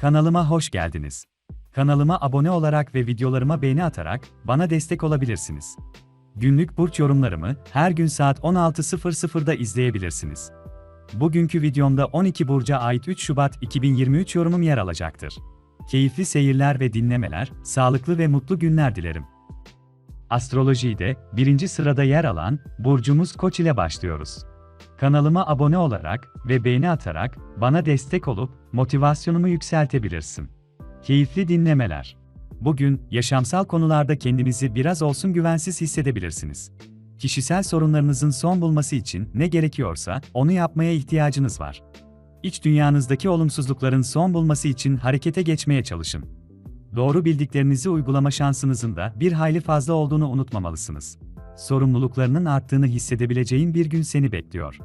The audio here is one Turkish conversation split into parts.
Kanalıma hoş geldiniz. Kanalıma abone olarak ve videolarıma beğeni atarak bana destek olabilirsiniz. Günlük burç yorumlarımı her gün saat 16.00'da izleyebilirsiniz. Bugünkü videomda 12 burca ait 3 Şubat 2023 yorumum yer alacaktır. Keyifli seyirler ve dinlemeler, sağlıklı ve mutlu günler dilerim. Astrolojide birinci sırada yer alan burcumuz Koç ile başlıyoruz. Kanalıma abone olarak ve beğeni atarak bana destek olup motivasyonumu yükseltebilirsin. Keyifli dinlemeler. Bugün yaşamsal konularda kendinizi biraz olsun güvensiz hissedebilirsiniz. Kişisel sorunlarınızın son bulması için ne gerekiyorsa onu yapmaya ihtiyacınız var. İç dünyanızdaki olumsuzlukların son bulması için harekete geçmeye çalışın. Doğru bildiklerinizi uygulama şansınızın da bir hayli fazla olduğunu unutmamalısınız. Sorumluluklarının arttığını hissedebileceğin bir gün seni bekliyor.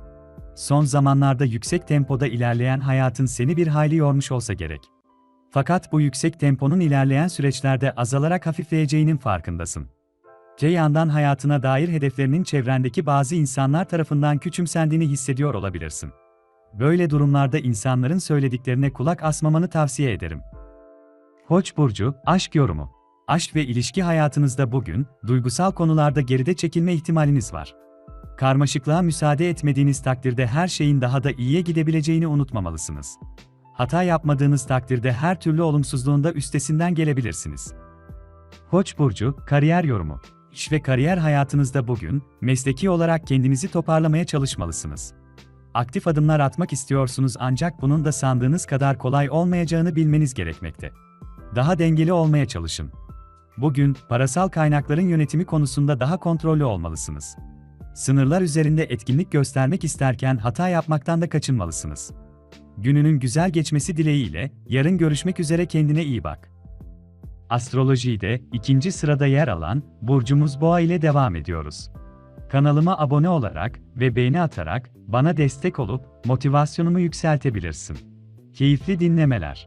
Son zamanlarda yüksek tempoda ilerleyen hayatın seni bir hayli yormuş olsa gerek. Fakat bu yüksek temponun ilerleyen süreçlerde azalarak hafifleyeceğinin farkındasın. Te yandan hayatına dair hedeflerinin çevrendeki bazı insanlar tarafından küçümsendiğini hissediyor olabilirsin. Böyle durumlarda insanların söylediklerine kulak asmamanı tavsiye ederim. Koç burcu, aşk yorumu. Aşk ve ilişki hayatınızda bugün duygusal konularda geride çekilme ihtimaliniz var. Karmaşıklığa müsaade etmediğiniz takdirde her şeyin daha da iyiye gidebileceğini unutmamalısınız. Hata yapmadığınız takdirde her türlü olumsuzluğun da üstesinden gelebilirsiniz. Koç burcu, kariyer yorumu. İş ve kariyer hayatınızda bugün mesleki olarak kendinizi toparlamaya çalışmalısınız. Aktif adımlar atmak istiyorsunuz ancak bunun da sandığınız kadar kolay olmayacağını bilmeniz gerekmekte. Daha dengeli olmaya çalışın. Bugün parasal kaynakların yönetimi konusunda daha kontrollü olmalısınız. Sınırlar üzerinde etkinlik göstermek isterken hata yapmaktan da kaçınmalısınız. Gününün güzel geçmesi dileğiyle yarın görüşmek üzere kendine iyi bak. Astrolojide ikinci sırada yer alan burcumuz Boğa ile devam ediyoruz. Kanalıma abone olarak ve beğeni atarak bana destek olup motivasyonumu yükseltebilirsin. Keyifli dinlemeler.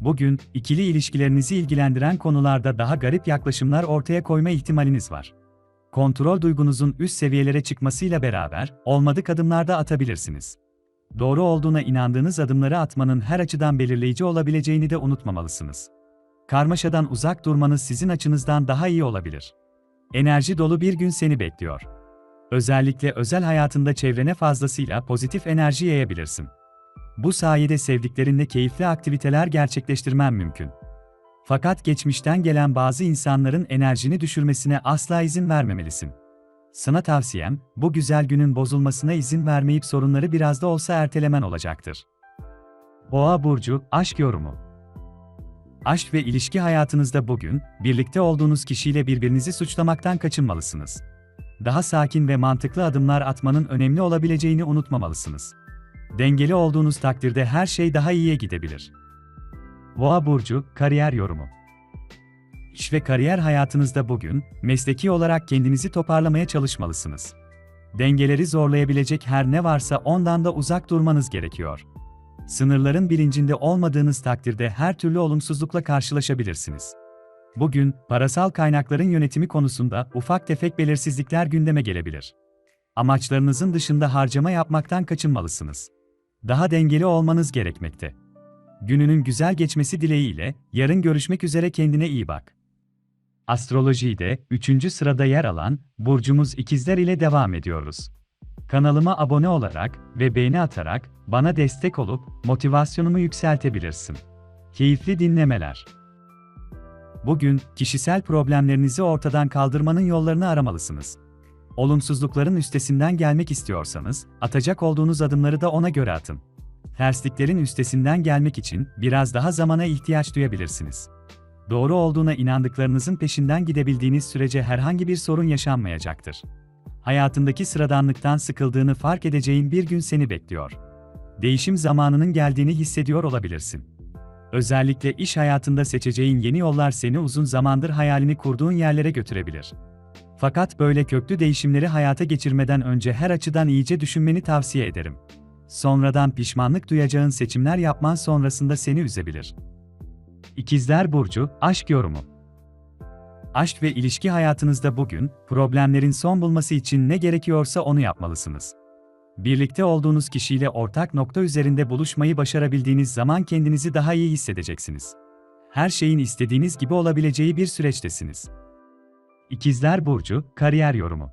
Bugün ikili ilişkilerinizi ilgilendiren konularda daha garip yaklaşımlar ortaya koyma ihtimaliniz var. Kontrol duygunuzun üst seviyelere çıkmasıyla beraber olmadık adımlar da atabilirsiniz. Doğru olduğuna inandığınız adımları atmanın her açıdan belirleyici olabileceğini de unutmamalısınız. Karmaşadan uzak durmanız sizin açınızdan daha iyi olabilir. Enerji dolu bir gün seni bekliyor. Özellikle özel hayatında çevrene fazlasıyla pozitif enerji yayabilirsin. Bu sayede sevdiklerinle keyifli aktiviteler gerçekleştirmen mümkün. Fakat geçmişten gelen bazı insanların enerjini düşürmesine asla izin vermemelisin. Sana tavsiyem, bu güzel günün bozulmasına izin vermeyip sorunları biraz da olsa ertelemen olacaktır. Boğa burcu aşk yorumu. Aşk ve ilişki hayatınızda bugün birlikte olduğunuz kişiyle birbirinizi suçlamaktan kaçınmalısınız. Daha sakin ve mantıklı adımlar atmanın önemli olabileceğini unutmamalısınız. Dengeli olduğunuz takdirde her şey daha iyiye gidebilir. Boğa burcu kariyer yorumu. İş ve kariyer hayatınızda bugün mesleki olarak kendinizi toparlamaya çalışmalısınız. Dengeleri zorlayabilecek her ne varsa ondan da uzak durmanız gerekiyor. Sınırların bilincinde olmadığınız takdirde her türlü olumsuzlukla karşılaşabilirsiniz. Bugün parasal kaynakların yönetimi konusunda ufak tefek belirsizlikler gündeme gelebilir. Amaçlarınızın dışında harcama yapmaktan kaçınmalısınız. Daha dengeli olmanız gerekmekte. Gününün güzel geçmesi dileğiyle yarın görüşmek üzere kendine iyi bak. Astrolojide 3. sırada yer alan burcumuz ikizler ile devam ediyoruz. Kanalıma abone olarak ve beğeni atarak bana destek olup motivasyonumu yükseltebilirsin. Keyifli dinlemeler. Bugün kişisel problemlerinizi ortadan kaldırmanın yollarını aramalısınız. Olumsuzlukların üstesinden gelmek istiyorsanız, atacak olduğunuz adımları da ona göre atın. Tersliklerin üstesinden gelmek için biraz daha zamana ihtiyaç duyabilirsiniz. Doğru olduğuna inandıklarınızın peşinden gidebildiğiniz sürece herhangi bir sorun yaşanmayacaktır. Hayatındaki sıradanlıktan sıkıldığını fark edeceğin bir gün seni bekliyor. Değişim zamanının geldiğini hissediyor olabilirsin. Özellikle iş hayatında seçeceğin yeni yollar seni uzun zamandır hayalini kurduğun yerlere götürebilir. Fakat böyle köklü değişimleri hayata geçirmeden önce her açıdan iyice düşünmeni tavsiye ederim. Sonradan pişmanlık duyacağın seçimler yapman sonrasında seni üzebilir. İkizler Burcu, Aşk Yorumu Aşk ve ilişki hayatınızda bugün, problemlerin son bulması için ne gerekiyorsa onu yapmalısınız. Birlikte olduğunuz kişiyle ortak nokta üzerinde buluşmayı başarabildiğiniz zaman kendinizi daha iyi hissedeceksiniz. Her şeyin istediğiniz gibi olabileceği bir süreçtesiniz. İkizler Burcu, Kariyer Yorumu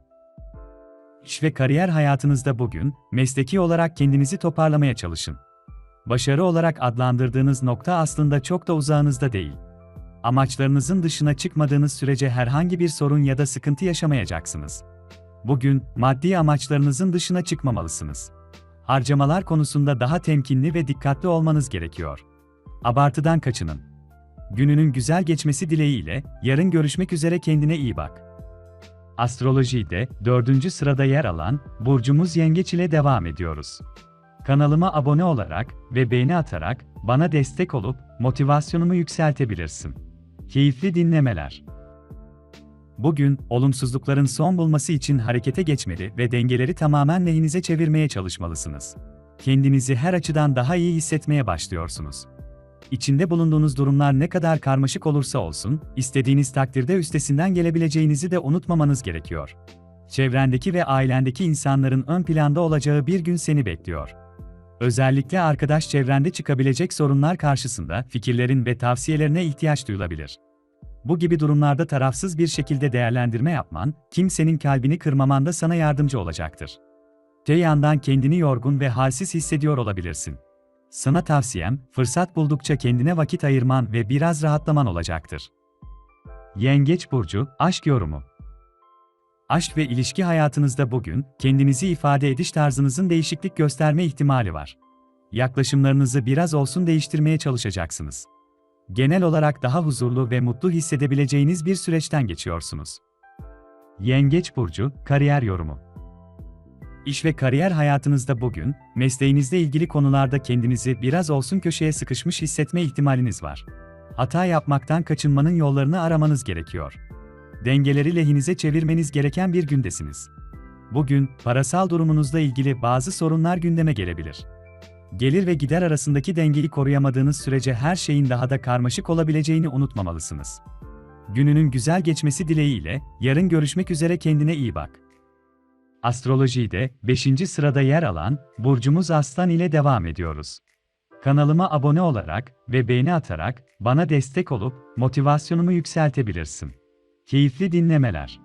İş ve kariyer hayatınızda bugün, mesleki olarak kendinizi toparlamaya çalışın. Başarı olarak adlandırdığınız nokta aslında çok da uzağınızda değil. Amaçlarınızın dışına çıkmadığınız sürece herhangi bir sorun ya da sıkıntı yaşamayacaksınız. Bugün, maddi amaçlarınızın dışına çıkmamalısınız. Harcamalar konusunda daha temkinli ve dikkatli olmanız gerekiyor. Abartıdan kaçının. Gününün güzel geçmesi dileğiyle, yarın görüşmek üzere kendine iyi bak. Astrolojide dördüncü sırada yer alan burcumuz Yengeç ile devam ediyoruz. Kanalıma abone olarak ve beğeni atarak bana destek olup motivasyonumu yükseltebilirsin. Keyifli dinlemeler. Bugün olumsuzlukların son bulması için harekete geçmeli ve dengeleri tamamen lehinize çevirmeye çalışmalısınız. Kendinizi her açıdan daha iyi hissetmeye başlıyorsunuz. İçinde bulunduğunuz durumlar ne kadar karmaşık olursa olsun, istediğiniz takdirde üstesinden gelebileceğinizi de unutmamanız gerekiyor. Çevrendeki ve ailendeki insanların ön planda olacağı bir gün seni bekliyor. Özellikle arkadaş çevrende çıkabilecek sorunlar karşısında fikirlerin ve tavsiyelerine ihtiyaç duyulabilir. Bu gibi durumlarda tarafsız bir şekilde değerlendirme yapman, kimsenin kalbini kırmamanda sana yardımcı olacaktır. Te yandan kendini yorgun ve halsiz hissediyor olabilirsin. Sana tavsiyem, fırsat buldukça kendine vakit ayırman ve biraz rahatlaman olacaktır. Yengeç Burcu, Aşk Yorumu Aşk ve ilişki hayatınızda bugün, kendinizi ifade ediş tarzınızın değişiklik gösterme ihtimali var. Yaklaşımlarınızı biraz olsun değiştirmeye çalışacaksınız. Genel olarak daha huzurlu ve mutlu hissedebileceğiniz bir süreçten geçiyorsunuz. Yengeç Burcu, Kariyer Yorumu İş ve kariyer hayatınızda bugün, mesleğinizle ilgili konularda kendinizi biraz olsun köşeye sıkışmış hissetme ihtimaliniz var. Hata yapmaktan kaçınmanın yollarını aramanız gerekiyor. Dengeleri lehinize çevirmeniz gereken bir gündesiniz. Bugün, parasal durumunuzla ilgili bazı sorunlar gündeme gelebilir. Gelir ve gider arasındaki dengeyi koruyamadığınız sürece her şeyin daha da karmaşık olabileceğini unutmamalısınız. Gününün güzel geçmesi dileğiyle, yarın görüşmek üzere kendine iyi bak. Astrolojide 5. sırada yer alan burcumuz Aslan ile devam ediyoruz. Kanalıma abone olarak ve beğeni atarak bana destek olup motivasyonumu yükseltebilirsin. Keyifli dinlemeler.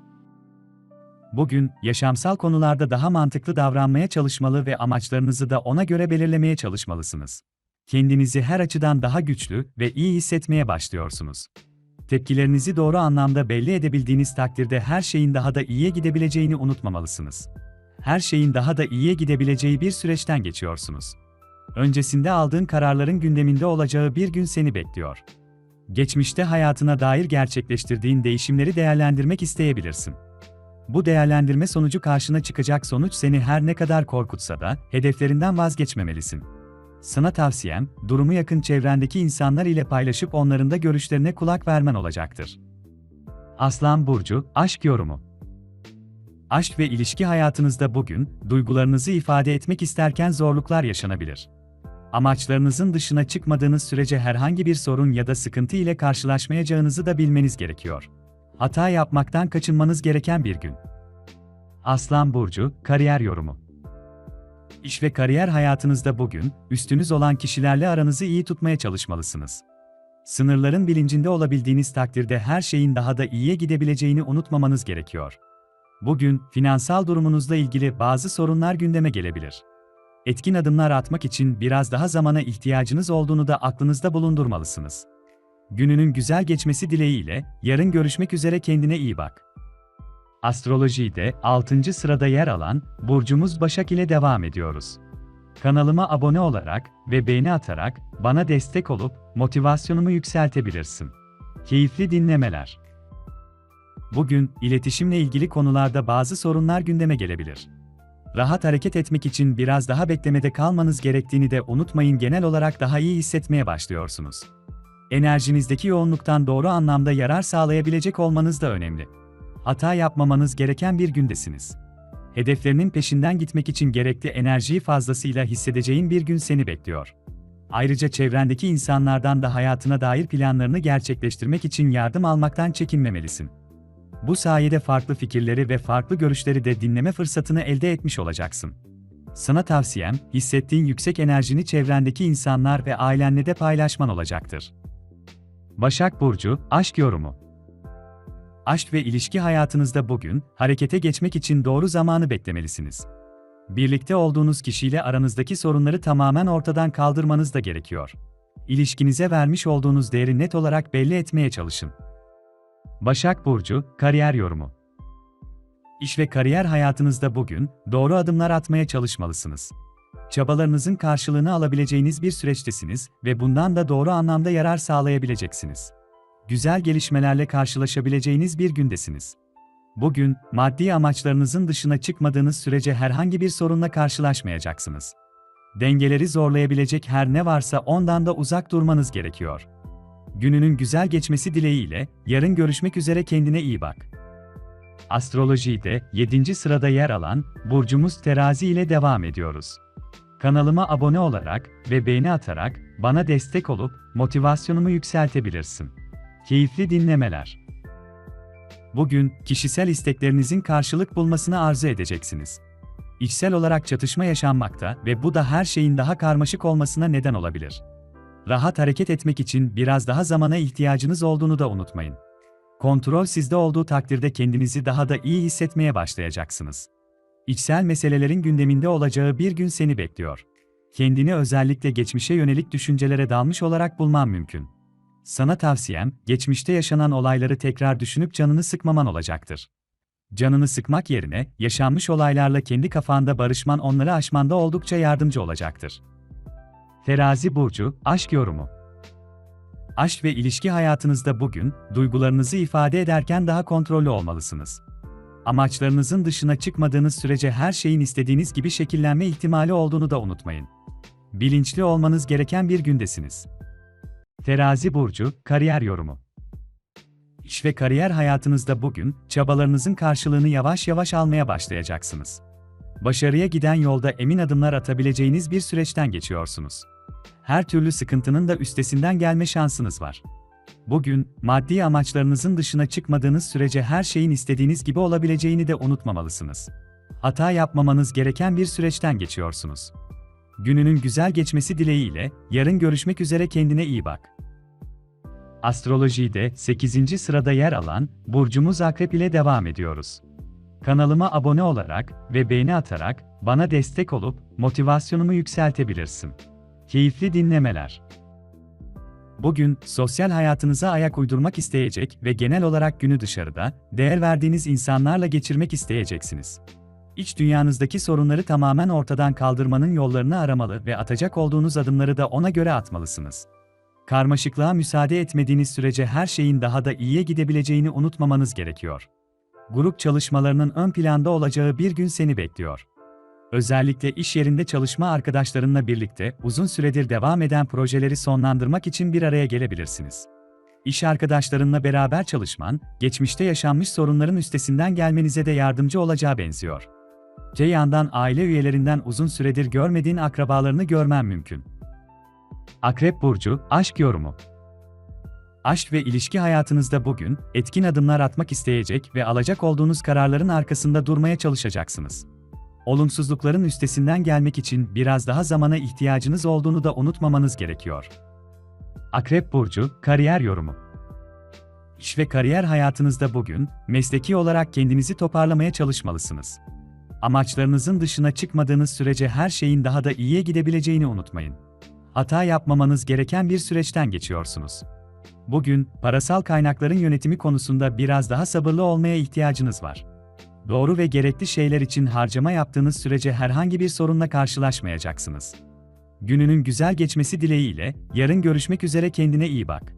Bugün yaşamsal konularda daha mantıklı davranmaya çalışmalı ve amaçlarınızı da ona göre belirlemeye çalışmalısınız. Kendinizi her açıdan daha güçlü ve iyi hissetmeye başlıyorsunuz. Tepkilerinizi doğru anlamda belli edebildiğiniz takdirde her şeyin daha da iyiye gidebileceğini unutmamalısınız. Her şeyin daha da iyiye gidebileceği bir süreçten geçiyorsunuz. Öncesinde aldığın kararların gündeminde olacağı bir gün seni bekliyor. Geçmişte hayatına dair gerçekleştirdiğin değişimleri değerlendirmek isteyebilirsin. Bu değerlendirme sonucu karşına çıkacak sonuç seni her ne kadar korkutsa da hedeflerinden vazgeçmemelisin. Sana tavsiyem, durumu yakın çevrendeki insanlar ile paylaşıp onların da görüşlerine kulak vermen olacaktır. Aslan Burcu, Aşk Yorumu Aşk ve ilişki hayatınızda bugün, duygularınızı ifade etmek isterken zorluklar yaşanabilir. Amaçlarınızın dışına çıkmadığınız sürece herhangi bir sorun ya da sıkıntı ile karşılaşmayacağınızı da bilmeniz gerekiyor. Hata yapmaktan kaçınmanız gereken bir gün. Aslan Burcu, Kariyer Yorumu İş ve kariyer hayatınızda bugün, üstünüz olan kişilerle aranızı iyi tutmaya çalışmalısınız. Sınırların bilincinde olabildiğiniz takdirde her şeyin daha da iyiye gidebileceğini unutmamanız gerekiyor. Bugün, finansal durumunuzla ilgili bazı sorunlar gündeme gelebilir. Etkin adımlar atmak için biraz daha zamana ihtiyacınız olduğunu da aklınızda bulundurmalısınız. Gününün güzel geçmesi dileğiyle, yarın görüşmek üzere kendine iyi bak. Astrolojide 6. sırada yer alan burcumuz Başak ile devam ediyoruz. Kanalıma abone olarak ve beğeni atarak bana destek olup motivasyonumu yükseltebilirsin. Keyifli dinlemeler. Bugün iletişimle ilgili konularda bazı sorunlar gündeme gelebilir. Rahat hareket etmek için biraz daha beklemede kalmanız gerektiğini de unutmayın genel olarak daha iyi hissetmeye başlıyorsunuz. Enerjinizdeki yoğunluktan doğru anlamda yarar sağlayabilecek olmanız da önemli hata yapmamanız gereken bir gündesiniz. Hedeflerinin peşinden gitmek için gerekli enerjiyi fazlasıyla hissedeceğin bir gün seni bekliyor. Ayrıca çevrendeki insanlardan da hayatına dair planlarını gerçekleştirmek için yardım almaktan çekinmemelisin. Bu sayede farklı fikirleri ve farklı görüşleri de dinleme fırsatını elde etmiş olacaksın. Sana tavsiyem, hissettiğin yüksek enerjini çevrendeki insanlar ve ailenle de paylaşman olacaktır. Başak Burcu, Aşk Yorumu Aşk ve ilişki hayatınızda bugün, harekete geçmek için doğru zamanı beklemelisiniz. Birlikte olduğunuz kişiyle aranızdaki sorunları tamamen ortadan kaldırmanız da gerekiyor. İlişkinize vermiş olduğunuz değeri net olarak belli etmeye çalışın. Başak Burcu, Kariyer Yorumu İş ve kariyer hayatınızda bugün, doğru adımlar atmaya çalışmalısınız. Çabalarınızın karşılığını alabileceğiniz bir süreçtesiniz ve bundan da doğru anlamda yarar sağlayabileceksiniz. Güzel gelişmelerle karşılaşabileceğiniz bir gündesiniz. Bugün, maddi amaçlarınızın dışına çıkmadığınız sürece herhangi bir sorunla karşılaşmayacaksınız. Dengeleri zorlayabilecek her ne varsa ondan da uzak durmanız gerekiyor. Gününün güzel geçmesi dileğiyle, yarın görüşmek üzere kendine iyi bak. Astrolojide 7. sırada yer alan burcumuz Terazi ile devam ediyoruz. Kanalıma abone olarak ve beğeni atarak bana destek olup motivasyonumu yükseltebilirsin. Keyifli dinlemeler. Bugün kişisel isteklerinizin karşılık bulmasını arzu edeceksiniz. İçsel olarak çatışma yaşanmakta ve bu da her şeyin daha karmaşık olmasına neden olabilir. Rahat hareket etmek için biraz daha zamana ihtiyacınız olduğunu da unutmayın. Kontrol sizde olduğu takdirde kendinizi daha da iyi hissetmeye başlayacaksınız. İçsel meselelerin gündeminde olacağı bir gün seni bekliyor. Kendini özellikle geçmişe yönelik düşüncelere dalmış olarak bulman mümkün. Sana tavsiyem, geçmişte yaşanan olayları tekrar düşünüp canını sıkmaman olacaktır. Canını sıkmak yerine, yaşanmış olaylarla kendi kafanda barışman onları aşmanda oldukça yardımcı olacaktır. Terazi Burcu, Aşk Yorumu Aşk ve ilişki hayatınızda bugün, duygularınızı ifade ederken daha kontrollü olmalısınız. Amaçlarınızın dışına çıkmadığınız sürece her şeyin istediğiniz gibi şekillenme ihtimali olduğunu da unutmayın. Bilinçli olmanız gereken bir gündesiniz. Terazi Burcu, Kariyer Yorumu İş ve kariyer hayatınızda bugün, çabalarınızın karşılığını yavaş yavaş almaya başlayacaksınız. Başarıya giden yolda emin adımlar atabileceğiniz bir süreçten geçiyorsunuz. Her türlü sıkıntının da üstesinden gelme şansınız var. Bugün, maddi amaçlarınızın dışına çıkmadığınız sürece her şeyin istediğiniz gibi olabileceğini de unutmamalısınız. Hata yapmamanız gereken bir süreçten geçiyorsunuz. Gününün güzel geçmesi dileğiyle, yarın görüşmek üzere kendine iyi bak. Astrolojide 8. sırada yer alan burcumuz Akrep ile devam ediyoruz. Kanalıma abone olarak ve beğeni atarak bana destek olup motivasyonumu yükseltebilirsin. Keyifli dinlemeler. Bugün sosyal hayatınıza ayak uydurmak isteyecek ve genel olarak günü dışarıda, değer verdiğiniz insanlarla geçirmek isteyeceksiniz. İç dünyanızdaki sorunları tamamen ortadan kaldırmanın yollarını aramalı ve atacak olduğunuz adımları da ona göre atmalısınız. Karmaşıklığa müsaade etmediğiniz sürece her şeyin daha da iyiye gidebileceğini unutmamanız gerekiyor. Grup çalışmalarının ön planda olacağı bir gün seni bekliyor. Özellikle iş yerinde çalışma arkadaşlarınla birlikte uzun süredir devam eden projeleri sonlandırmak için bir araya gelebilirsiniz. İş arkadaşlarınla beraber çalışman, geçmişte yaşanmış sorunların üstesinden gelmenize de yardımcı olacağı benziyor. Yandan aile üyelerinden uzun süredir görmediğin akrabalarını görmen mümkün. Akrep Burcu, Aşk Yorumu Aşk ve ilişki hayatınızda bugün, etkin adımlar atmak isteyecek ve alacak olduğunuz kararların arkasında durmaya çalışacaksınız. Olumsuzlukların üstesinden gelmek için biraz daha zamana ihtiyacınız olduğunu da unutmamanız gerekiyor. Akrep Burcu, Kariyer Yorumu İş ve kariyer hayatınızda bugün, mesleki olarak kendinizi toparlamaya çalışmalısınız. Amaçlarınızın dışına çıkmadığınız sürece her şeyin daha da iyiye gidebileceğini unutmayın. Hata yapmamanız gereken bir süreçten geçiyorsunuz. Bugün, parasal kaynakların yönetimi konusunda biraz daha sabırlı olmaya ihtiyacınız var. Doğru ve gerekli şeyler için harcama yaptığınız sürece herhangi bir sorunla karşılaşmayacaksınız. Gününün güzel geçmesi dileğiyle, yarın görüşmek üzere kendine iyi bak.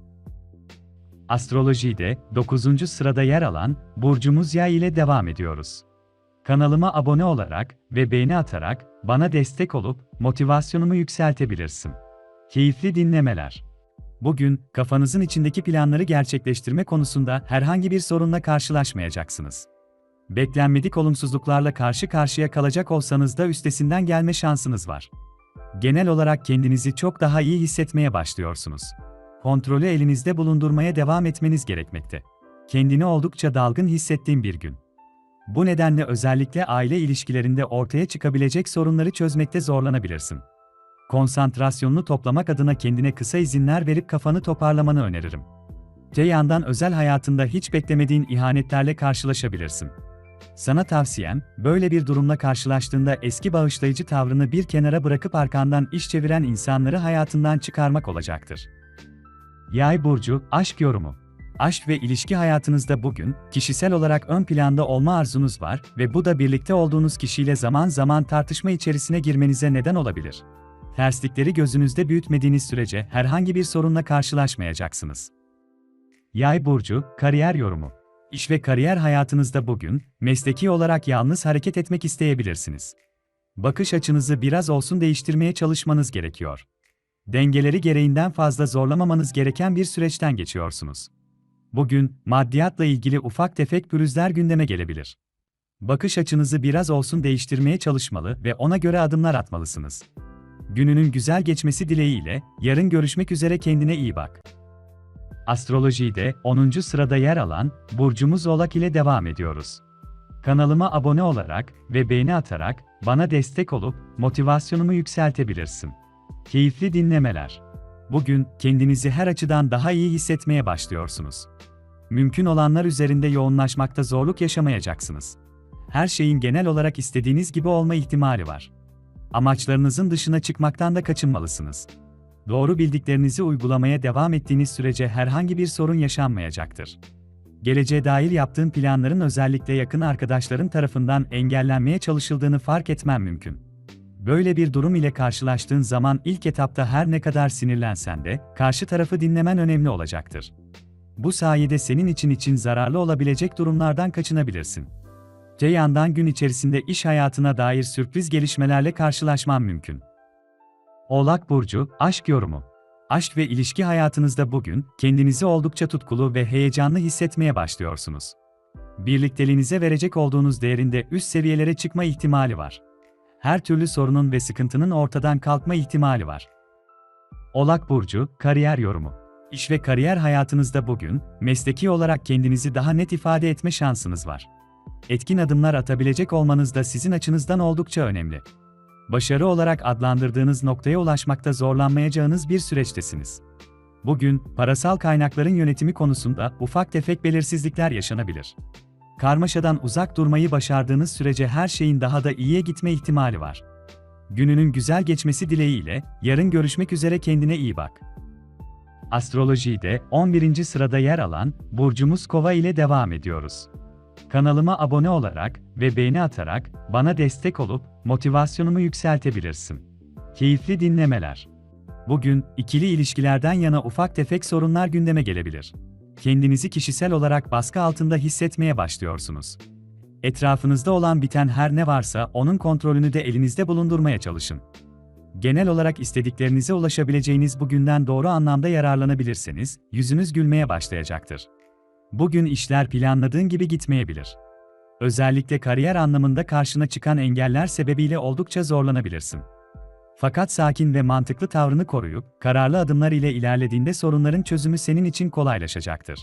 Astrolojide 9. sırada yer alan burcumuz Yay ile devam ediyoruz. Kanalıma abone olarak ve beğeni atarak bana destek olup motivasyonumu yükseltebilirsin. Keyifli dinlemeler. Bugün kafanızın içindeki planları gerçekleştirme konusunda herhangi bir sorunla karşılaşmayacaksınız. Beklenmedik olumsuzluklarla karşı karşıya kalacak olsanız da üstesinden gelme şansınız var. Genel olarak kendinizi çok daha iyi hissetmeye başlıyorsunuz. Kontrolü elinizde bulundurmaya devam etmeniz gerekmekte. Kendini oldukça dalgın hissettiğim bir gün. Bu nedenle özellikle aile ilişkilerinde ortaya çıkabilecek sorunları çözmekte zorlanabilirsin. Konsantrasyonunu toplamak adına kendine kısa izinler verip kafanı toparlamanı öneririm. Te yandan özel hayatında hiç beklemediğin ihanetlerle karşılaşabilirsin. Sana tavsiyem, böyle bir durumla karşılaştığında eski bağışlayıcı tavrını bir kenara bırakıp arkandan iş çeviren insanları hayatından çıkarmak olacaktır. Yay burcu, aşk yorumu. Aşk ve ilişki hayatınızda bugün kişisel olarak ön planda olma arzunuz var ve bu da birlikte olduğunuz kişiyle zaman zaman tartışma içerisine girmenize neden olabilir. Terslikleri gözünüzde büyütmediğiniz sürece herhangi bir sorunla karşılaşmayacaksınız. Yay burcu, kariyer yorumu. İş ve kariyer hayatınızda bugün mesleki olarak yalnız hareket etmek isteyebilirsiniz. Bakış açınızı biraz olsun değiştirmeye çalışmanız gerekiyor. Dengeleri gereğinden fazla zorlamamanız gereken bir süreçten geçiyorsunuz. Bugün maddiyatla ilgili ufak tefek pürüzler gündeme gelebilir. Bakış açınızı biraz olsun değiştirmeye çalışmalı ve ona göre adımlar atmalısınız. Gününün güzel geçmesi dileğiyle yarın görüşmek üzere kendine iyi bak. Astrolojide 10. sırada yer alan burcumuz Oğlak ile devam ediyoruz. Kanalıma abone olarak ve beğeni atarak bana destek olup motivasyonumu yükseltebilirsin. Keyifli dinlemeler. Bugün kendinizi her açıdan daha iyi hissetmeye başlıyorsunuz. Mümkün olanlar üzerinde yoğunlaşmakta zorluk yaşamayacaksınız. Her şeyin genel olarak istediğiniz gibi olma ihtimali var. Amaçlarınızın dışına çıkmaktan da kaçınmalısınız. Doğru bildiklerinizi uygulamaya devam ettiğiniz sürece herhangi bir sorun yaşanmayacaktır. Geleceğe dair yaptığın planların özellikle yakın arkadaşların tarafından engellenmeye çalışıldığını fark etmen mümkün. Böyle bir durum ile karşılaştığın zaman ilk etapta her ne kadar sinirlensen de karşı tarafı dinlemen önemli olacaktır. Bu sayede senin için için zararlı olabilecek durumlardan kaçınabilirsin. Te yandan gün içerisinde iş hayatına dair sürpriz gelişmelerle karşılaşman mümkün. Oğlak Burcu, Aşk Yorumu Aşk ve ilişki hayatınızda bugün, kendinizi oldukça tutkulu ve heyecanlı hissetmeye başlıyorsunuz. Birlikteliğinize verecek olduğunuz değerinde üst seviyelere çıkma ihtimali var. Her türlü sorunun ve sıkıntının ortadan kalkma ihtimali var. Oğlak Burcu, Kariyer Yorumu İş ve kariyer hayatınızda bugün, mesleki olarak kendinizi daha net ifade etme şansınız var. Etkin adımlar atabilecek olmanız da sizin açınızdan oldukça önemli başarı olarak adlandırdığınız noktaya ulaşmakta zorlanmayacağınız bir süreçtesiniz. Bugün, parasal kaynakların yönetimi konusunda ufak tefek belirsizlikler yaşanabilir. Karmaşadan uzak durmayı başardığınız sürece her şeyin daha da iyiye gitme ihtimali var. Gününün güzel geçmesi dileğiyle, yarın görüşmek üzere kendine iyi bak. Astrolojide 11. sırada yer alan burcumuz Kova ile devam ediyoruz. Kanalıma abone olarak ve beğeni atarak bana destek olup motivasyonumu yükseltebilirsin. Keyifli dinlemeler. Bugün ikili ilişkilerden yana ufak tefek sorunlar gündeme gelebilir. Kendinizi kişisel olarak baskı altında hissetmeye başlıyorsunuz. Etrafınızda olan biten her ne varsa onun kontrolünü de elinizde bulundurmaya çalışın. Genel olarak istediklerinize ulaşabileceğiniz bu günden doğru anlamda yararlanabilirseniz, yüzünüz gülmeye başlayacaktır. Bugün işler planladığın gibi gitmeyebilir. Özellikle kariyer anlamında karşına çıkan engeller sebebiyle oldukça zorlanabilirsin. Fakat sakin ve mantıklı tavrını koruyup, kararlı adımlar ile ilerlediğinde sorunların çözümü senin için kolaylaşacaktır.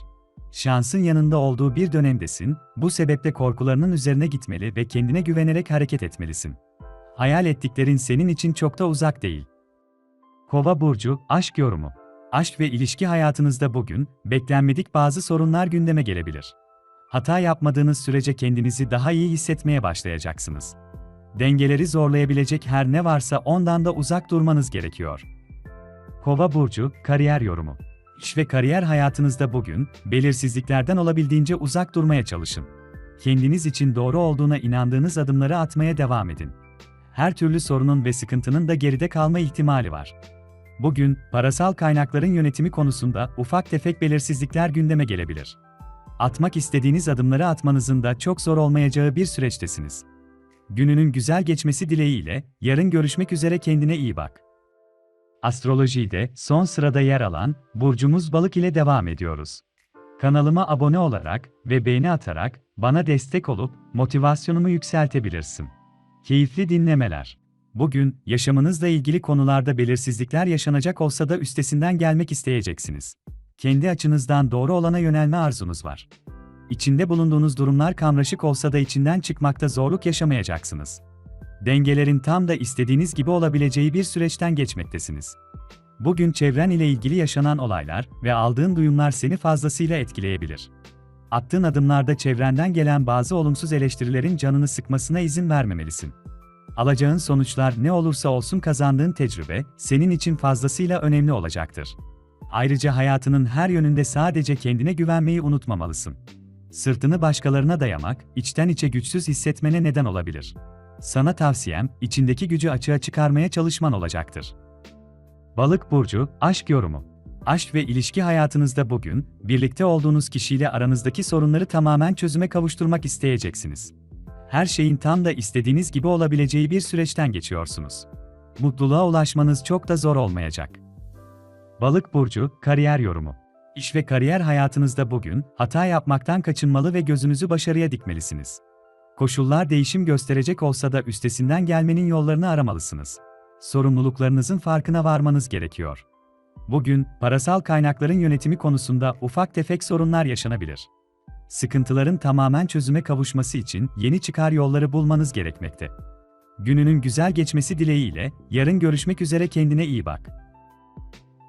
Şansın yanında olduğu bir dönemdesin, bu sebeple korkularının üzerine gitmeli ve kendine güvenerek hareket etmelisin. Hayal ettiklerin senin için çok da uzak değil. Kova burcu, aşk yorumu. Aşk ve ilişki hayatınızda bugün beklenmedik bazı sorunlar gündeme gelebilir. Hata yapmadığınız sürece kendinizi daha iyi hissetmeye başlayacaksınız. Dengeleri zorlayabilecek her ne varsa ondan da uzak durmanız gerekiyor. Kova burcu kariyer yorumu. İş ve kariyer hayatınızda bugün belirsizliklerden olabildiğince uzak durmaya çalışın. Kendiniz için doğru olduğuna inandığınız adımları atmaya devam edin. Her türlü sorunun ve sıkıntının da geride kalma ihtimali var. Bugün, parasal kaynakların yönetimi konusunda ufak tefek belirsizlikler gündeme gelebilir. Atmak istediğiniz adımları atmanızın da çok zor olmayacağı bir süreçtesiniz. Gününün güzel geçmesi dileğiyle, yarın görüşmek üzere kendine iyi bak. Astrolojide son sırada yer alan burcumuz Balık ile devam ediyoruz. Kanalıma abone olarak ve beğeni atarak bana destek olup motivasyonumu yükseltebilirsin. Keyifli dinlemeler. Bugün, yaşamınızla ilgili konularda belirsizlikler yaşanacak olsa da üstesinden gelmek isteyeceksiniz. Kendi açınızdan doğru olana yönelme arzunuz var. İçinde bulunduğunuz durumlar kamraşık olsa da içinden çıkmakta zorluk yaşamayacaksınız. Dengelerin tam da istediğiniz gibi olabileceği bir süreçten geçmektesiniz. Bugün çevren ile ilgili yaşanan olaylar ve aldığın duyumlar seni fazlasıyla etkileyebilir. Attığın adımlarda çevrenden gelen bazı olumsuz eleştirilerin canını sıkmasına izin vermemelisin. Alacağın sonuçlar ne olursa olsun kazandığın tecrübe, senin için fazlasıyla önemli olacaktır. Ayrıca hayatının her yönünde sadece kendine güvenmeyi unutmamalısın. Sırtını başkalarına dayamak, içten içe güçsüz hissetmene neden olabilir. Sana tavsiyem, içindeki gücü açığa çıkarmaya çalışman olacaktır. Balık burcu, aşk yorumu. Aşk ve ilişki hayatınızda bugün, birlikte olduğunuz kişiyle aranızdaki sorunları tamamen çözüme kavuşturmak isteyeceksiniz. Her şeyin tam da istediğiniz gibi olabileceği bir süreçten geçiyorsunuz. Mutluluğa ulaşmanız çok da zor olmayacak. Balık burcu, kariyer yorumu. İş ve kariyer hayatınızda bugün hata yapmaktan kaçınmalı ve gözünüzü başarıya dikmelisiniz. Koşullar değişim gösterecek olsa da üstesinden gelmenin yollarını aramalısınız. Sorumluluklarınızın farkına varmanız gerekiyor. Bugün parasal kaynakların yönetimi konusunda ufak tefek sorunlar yaşanabilir. Sıkıntıların tamamen çözüme kavuşması için yeni çıkar yolları bulmanız gerekmekte. Gününün güzel geçmesi dileğiyle yarın görüşmek üzere kendine iyi bak.